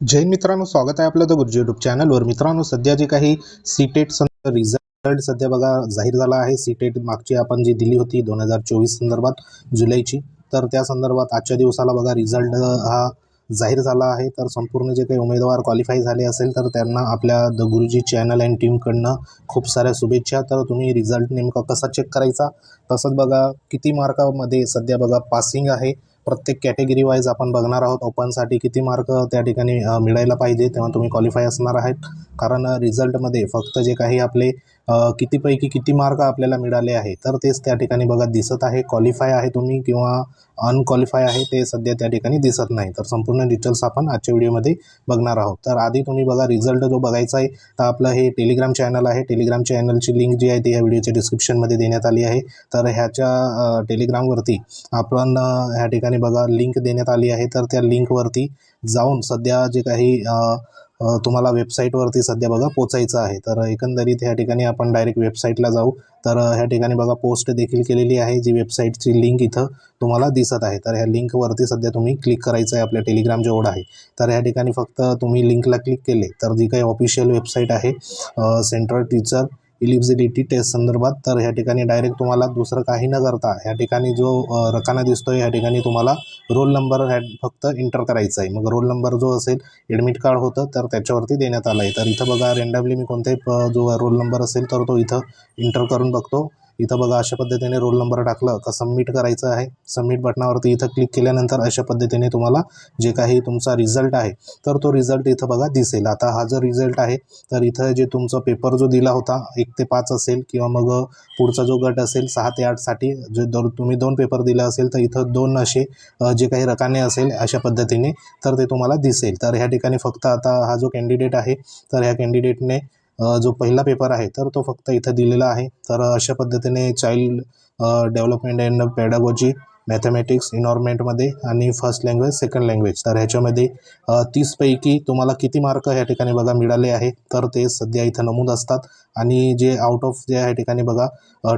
जैन मित्रांनो स्वागत आहे आपलं द गुरुजी युट्यूब चॅनलवर मित्रांनो सध्या जे काही सीटेट रिझल्ट सध्या बघा जाहीर झाला आहे. सीटेट मागची आपण जी दिली होती दोन हजार चोवीस संदर्भात जुलैची तर त्या संदर्भात आजच्या दिवसाला बघा रिझल्ट हा जाहीर झाला आहे. तर संपूर्ण जे काही उमेदवार क्वालिफाय झाले असेल तर त्यांना आपल्या द गुरुजी चॅनल अँड टीमकडनं खूप साऱ्या शुभेच्छा. तर तुम्ही रिझल्ट नेमका कसा चेक करायचा? तसंच बघा किती मार्कामध्ये सध्या बघा पासिंग आहे. प्रत्येक कॅटेगरी वाईज आपण बघणार आहोत. ओपनसाठी किती मार्क त्या ठिकाणी मिळायला पाहिजे तेव्हा तुम्ही क्वालिफाय असणार आहेत. कारण रिझल्टमध्ये फक्त जे काही आपले कितीपैकी किती मार्क आपल्याला मिळाले आहे तर तेच त्या ठिकाणी बघा दिसत आहे. क्वालिफाय आहे तुम्ही किंवा अनक्वालिफाय आहे ते सध्या त्या ठिकाणी दिसत नाही. तर संपूर्ण डिटेल्स आपण आजच्या व्हिडिओमध्ये बघणार आहोत. तर आधी तुम्ही बघा रिझल्ट जो बघायचा आहे तर आपलं हे टेलिग्राम चॅनल आहे. टेलिग्राम चॅनलची लिंक जी आहे ती या व्हिडिओच्या डिस्क्रिप्शनमध्ये देण्यात आली आहे. तर ह्याच्या टेलिग्रामवरती आपण ह्या ठिकाणी बघा लिंक देण्यात आली आहे. तर त्या लिंकवरती जाऊन सध्या जे काही तुम्हाला वेबसाईटवरती सध्या बघा पोचायचं आहे. तर एकंदरीत ह्या ठिकाणी आपण डायरेक्ट वेबसाईटला जाऊ. तर ह्या ठिकाणी बघा पोस्ट देखील केलेली आहे जी वेबसाईटची लिंक इथं तुम्हाला दिसत आहे. तर ह्या लिंकवरती सध्या तुम्ही क्लिक करायचं आहे आपल्या टेलिग्राम जेवढ आहे. तर ह्या ठिकाणी फक्त तुम्ही लिंकला क्लिक केले तर जी काही ऑफिशियल वेबसाईट आहे सेंट्रल टीचर इलिजिबिलिटी टेस्ट संदर्भात तर ह्या ठिकाणी डायरेक्ट तुम्हाला दुसरं काही न करता ह्या ठिकाणी जो रकाना दिसतो ह्या ठिकाणी तुम्हाला रोल नंबर ह्या फक्त इंटर करायचा आहे. मग रोल नंबर जो असेल ॲडमिट कार्ड होतं तर त्याच्यावरती देण्यात आलं आहे तर इथं बघा रेंडमली मी कोणताही प- जो रोल नंबर असेल तर तो इथं इंटर करून बघतो. इथं बघा अशा पद्धतीने रोल नंबर टाकलं का सबमिट करायचं आहे. सबमिट बटनावरती इथं क्लिक केल्यानंतर अशा पद्धतीने तुम्हाला जे काही तुमचा रिझल्ट आहे तर तो रिझल्ट इथं बघा दिसेल. आता हा जो रिझल्ट आहे तर इथं जे तुमचा पेपर जो दिला होता एक ते पाच असेल किंवा मग पुढचा जो गट असेल सहा ते आठसाठी जे दर तुम्ही दोन पेपर दिला असेल तर इथं दोन असे जे काही रकाने असेल अशा पद्धतीने तर ते तुम्हाला दिसेल. तर ह्या ठिकाणी फक्त आता हा जो कॅन्डिडेट आहे तर ह्या कॅन्डिडेटने जो पहिला पेपर आहे तर तो फक्त इथं दिलेला आहे. तर अशा पद्धतीने child development and pedagogy mathematics इनॉर्मेंटमध्ये आणि फर्स्ट लँग्वेज सेकंड लँग्वेज तर ह्याच्यामध्ये तीसपैकी तुम्हाला किती मार्क ह्या ठिकाणी बघा मिळाले आहे. तर ते सध्या इथं नमूद असतात. आणि जे आउट ऑफ जे ह्या ठिकाणी बघा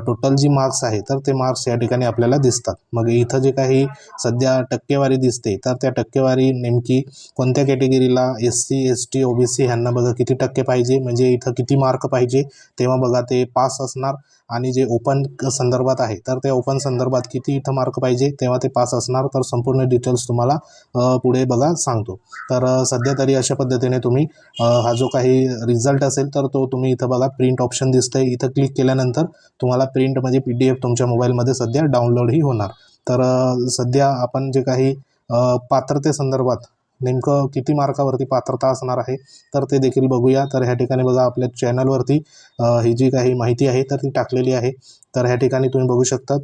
टोटल जी मार्क्स आहे तर ते मार्क्स या ठिकाणी आपल्याला दिसतात. मग इथं जे काही सध्या टक्केवारी दिसते तर त्या टक्केवारी नेमकी कोणत्या कॅटेगरीला S C S T O B C ह्यांना बघा किती टक्के पाहिजे म्हणजे इथं किती मार्क पाहिजे तेव्हा बघा ते पास असणार. आणि जे ओपन संदर्भात आहे तर त्या ओपन संदर्भात किती इथं मार्क पाहिजे तेव्हा ते पास असणार. तर संपूर्ण डिटेल्स तुम्हाला पुढे बघा सांगतो. तर सध्या तरी अशा पद्धतीने तुम्ही हा जो काही रिझल्ट असेल तर तो तुम्ही इथं बघा प्रिंट ऑप्शन दिसतंय. इथं क्लिक केल्यानंतर तुम्हाला प्रिंट म्हणजे पी डी एफ तुमच्या मोबाईलमध्ये सध्या डाउनलोडही होणार. तर सध्या आपण जे काही पात्रते पात्रतेसंदर्भात नेमकं किती मार्कावरती पात्रता असणार आहे तर ते देखील बघूया. तर ह्या ठिकाणी बघा आपल्या चॅनलवरती ही जी काही माहिती आहे तर ती टाकलेली आहे. तर ह्या ठिकाणी तुम्ही बघू शकता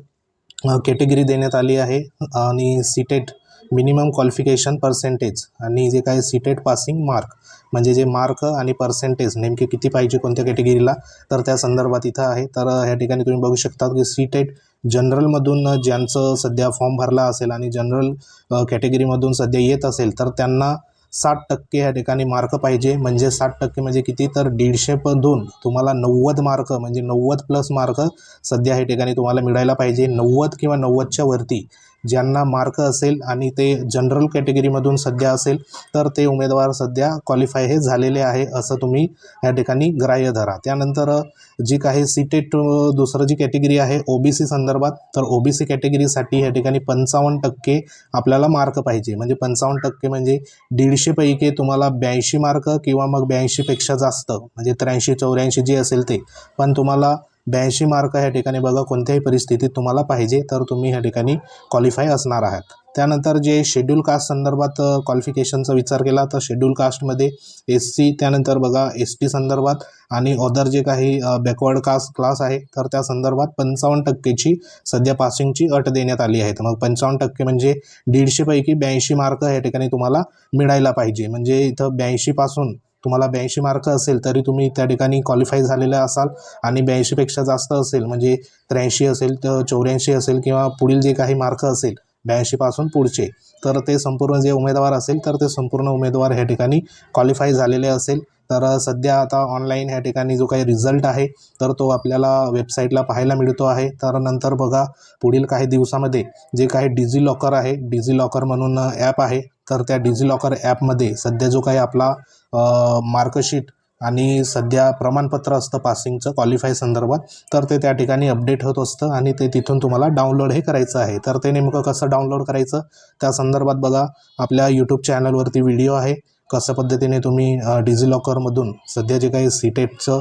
कॅटेगरी देण्यात आली आहे आणि सीटेट मिनिमम क्वालिफिकेशन पर्सेंटेज आणि जे काय सीटेट पासिंग मार्क म्हणजे जे मार्क आणि पर्सेंटेज नेमके किती पाहिजे कोणत्या कॅटेगरीला तर त्या संदर्भात इथं आहे. तर ह्या ठिकाणी तुम्ही बघू शकता की सीटेट जनरलमधून ज्यांचं सध्या फॉर्म भरला असेल आणि जनरल कॅटेगरीमधून सध्या येत असेल तर त्यांना साठ टक्के ह्या ठिकाणी मार्क पाहिजे. म्हणजे साठ टक्के म्हणजे किती? तर दीडशे प दोन. तुम्हाला नव्वद मार्क म्हणजे नव्वद प्लस मार्क सध्या ह्या ठिकाणी तुम्हाला मिळायला पाहिजे. नव्वद किंवा नव्वदच्या वरती. ज्यांना मार्क असेल आणि ते जनरल कॅटेगरीमधून सध्या असेल तर ते उमेदवार सध्या क्वालिफाय हे झालेले आहे असं तुम्ही या ठिकाणी ग्राह्य धरा. त्यानंतर जी काही सीटेट दुसरं जी कॅटेगरी आहे ओ बी सी संदर्भात तर ओ बी सी कॅटेगरीसाठी या ठिकाणी पंचावन्न टक्के आपल्याला मार्क पाहिजे. म्हणजे पंचावन्न टक्के म्हणजे दीडशेपैकी तुम्हाला ब्याऐंशी मार्क किंवा मग ब्याऐंशीपेक्षा जास्त म्हणजे त्र्याऐंशी चौऱ्याऐंशी जे असेल ते. पण तुम्हाला ब्याऐंशी मार्क ह्या ठिकाणी बघा कोणत्याही परिस्थितीत तुम्हाला पाहिजे तर तुम्ही ह्या ठिकाणी क्वालिफाय असणार आहात. त्यानंतर जे शेड्यूल कास्ट संदर्भात क्वालिफिकेशनचा विचार केला तर शेड्यूल कास्टमध्ये एस सी त्यानंतर बघा एस टी संदर्भात आणि अदर जे काही बॅकवर्ड कास्ट क्लास आहे तर त्या संदर्भात पंचावन्न टक्केची सध्या पासिंगची अट देण्यात आली आहे. मग पंचावन्न टक्के म्हणजे दीडशेपैकी ब्याऐंशी मार्क या ठिकाणी तुम्हाला मिळायला पाहिजे. म्हणजे इथं ब्याऐंशीपासून तुम्हाला ब्याऐंशी मार्क असेल तरी तुम्ही त्या ठिकाणी क्वालिफाय झालेले असाल आणि ब्याऐंशीपेक्षा जास्त असेल म्हणजे त्र्याऐंशी असेल तर चौऱ्याऐंशी असेल किंवा पुढील जे काही मार्क असेल ब्याऐंशीपासून पुढचे तर ते संपूर्ण जे उमेदवार असेल तर ते संपूर्ण उमेदवार ह्या ठिकाणी क्वालिफाय झालेले असेल. तर सध्या आता ऑनलाईन ह्या ठिकाणी जो काही रिझल्ट आहे तर तो आपल्याला वेबसाईटला पाहायला मिळतो आहे. तर नंतर बघा पुढील काही दिवसामध्ये जे काही डिजिलॉकर लॉकर आहे डिजिलॉकर लॉकर म्हणून ॲप आहे तर त्या डिजिलॉकर ॲपमध्ये सध्या जो काही आपला मार्कशीट आणि सध्या प्रमाणपत्र असतं पासिंगचं क्वालिफाय संदर्भात तर ते त्या ठिकाणी अपडेट होत असतं आणि ते तिथून तुम्हाला डाउनलोड हे करायचं आहे. तर ते नेमकं कसं डाउनलोड करायचं? त्या संदर्भात बघा आपल्या यूट्यूब चॅनलवरती व्हिडिओ आहे. कसं पद्धतीने तुम्ही डिजिलॉकरमधून सध्या जे काही सीटेटचं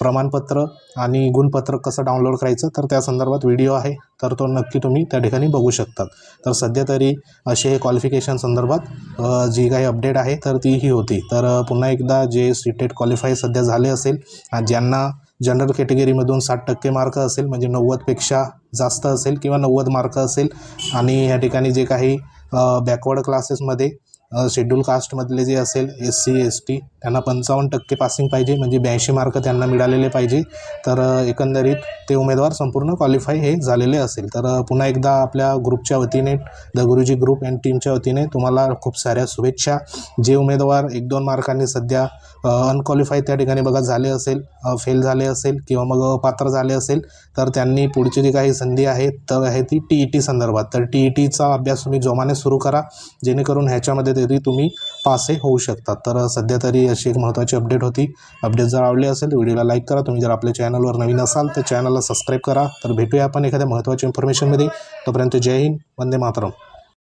प्रमाणपत्र आणि गुणपत्र कसं डाउनलोड करायचं तर त्या संदर्भात व्हिडिओ आहे. तर तो नक्की तुम्ही त्या ठिकाणी बघू शकतात. तर सध्या तरी असे हे क्वालिफिकेशन संदर्भात जी काही अपडेट आहे तर ती ही होती. तर पुन्हा एकदा जे सीटेट क्वालिफाय सध्या झाले असेल आणि ज्यांना जनरल कॅटेगरीमधून साठ टक्के मार्क असेल म्हणजे नव्वदपेक्षा जास्त असेल किंवा नव्वद मार्क असेल आणि या ठिकाणी जे काही बॅकवर्ड क्लासेसमध्ये शेड्यूल कास्टमधले जे असेल एस सी एस टी त्यांना पंचावन्न टक्के पासिंग पाहिजे म्हणजे ब्याऐंशी मार्क त्यांना मिळालेले पाहिजे. तर एकंदरीत ते उमेदवार संपूर्ण क्वालिफाय हे झालेले असेल. तर पुन्हा एकदा आपल्या ग्रुपच्या वतीने द गुरुजी ग्रुप अँड टीमच्या वतीने तुम्हाला खूप साऱ्या शुभेच्छा. जे उमेदवार एक दोन मार्कांनी सध्या अनक्वालिफाय त्या ठिकाणी बघा झाले असेल फेल झाले असेल किंवा मग पात्र झाले असेल तर त्यांनी पुढची जी काही संधी आहे तर आहे ती टी ई टी संदर्भात. तर टी ई टीचा अभ्यास तुम्ही जोमाने सुरू करा जेणेकरून ह्याच्यामध्ये ते तरी तुम्ही पास हे होऊ शकतात तर सध्या तरी अशी एक महत्त्वाची अपडेट होती. अपडेट जर आवडली असेल व्हिडिओला लाईक करा. तुम्ही जर आपल्या चॅनलवर नवीन असाल तर चॅनलला सबस्क्राईब करा. तर भेटूया आपण एखाद्या महत्त्वाच्या इन्फॉर्मेशनमध्ये तोपर्यंत जय हिंद. वंदे मातरम.